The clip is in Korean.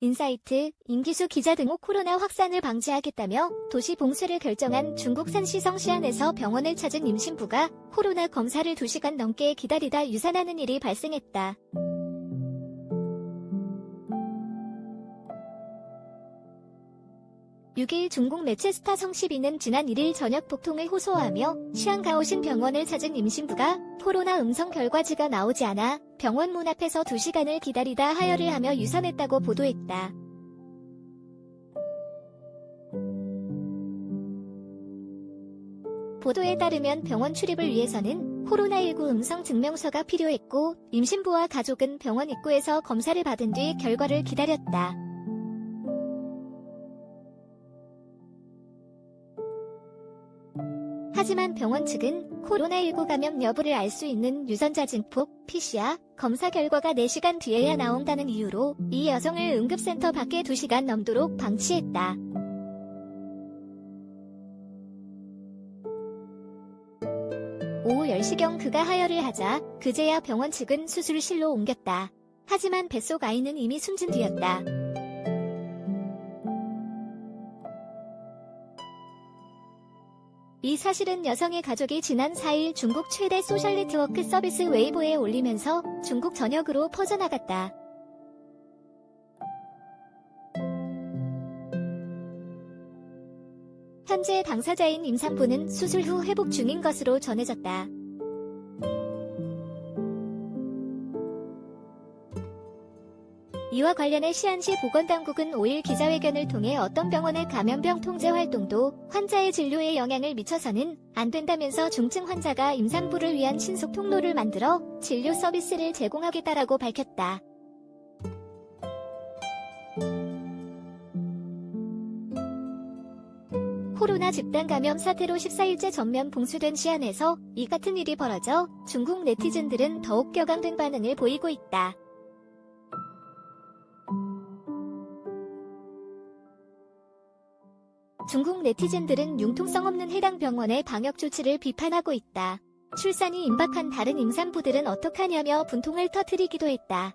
인사이트, 임기수 기자 등호 코로나 확산을 방지하겠다며 도시 봉쇄를 결정한 중국 산 시성 시안에서 병원을 찾은 임신부가 코로나 검사를 2시간 넘게 기다리다 유산하는 일이 발생했다. (6일) 중국 매체 스타 성시비는 지난 1일 저녁 복통을 호소하며 시안 가오신 병원을 찾은 임신부가 코로나 음성 결과지가 나오지 않아 병원 문 앞에서 2시간을 기다리다 하혈을 하며 유산했다고 보도했다. 보도에 따르면 병원 출입을 위해서는 코로나19 음성 증명서가 필요했고 임신부와 가족은 병원 입구에서 검사를 받은 뒤 결과를 기다렸다. 하지만 병원 측은 코로나19 감염 여부를 알 수 있는 유전자 증폭 PCR 검사 결과가 4시간 뒤에야 나온다는 이유로 이 여성을 응급센터 밖에 2시간 넘도록 방치했다. 오후 10시경 그가 하혈을 하자 그제야 병원 측은 수술실로 옮겼다. 하지만 뱃속 아이는 이미 숨진 뒤였다. 이 사실은 여성의 가족이 지난 4일 중국 최대 소셜 네트워크 서비스 웨이보에 올리면서 중국 전역으로 퍼져나갔다. 현재 당사자인 임산부는 수술 후 회복 중인 것으로 전해졌다. 이와 관련해 시안시 보건당국은 5일 기자회견을 통해 어떤 병원의 감염병 통제 활동도 환자의 진료에 영향을 미쳐서는 안 된다면서 중증 환자가 임산부를 위한 신속 통로를 만들어 진료 서비스를 제공하겠다라고 밝혔다. 코로나 집단 감염 사태로 14일째 전면 봉쇄된 시안에서 이 같은 일이 벌어져 중국 네티즌들은 더욱 격앙된 반응을 보이고 있다. 중국 네티즌들은 융통성 없는 해당 병원의 방역 조치를 비판하고 있다. 출산이 임박한 다른 임산부들은 어떡하냐며 분통을 터뜨리기도 했다.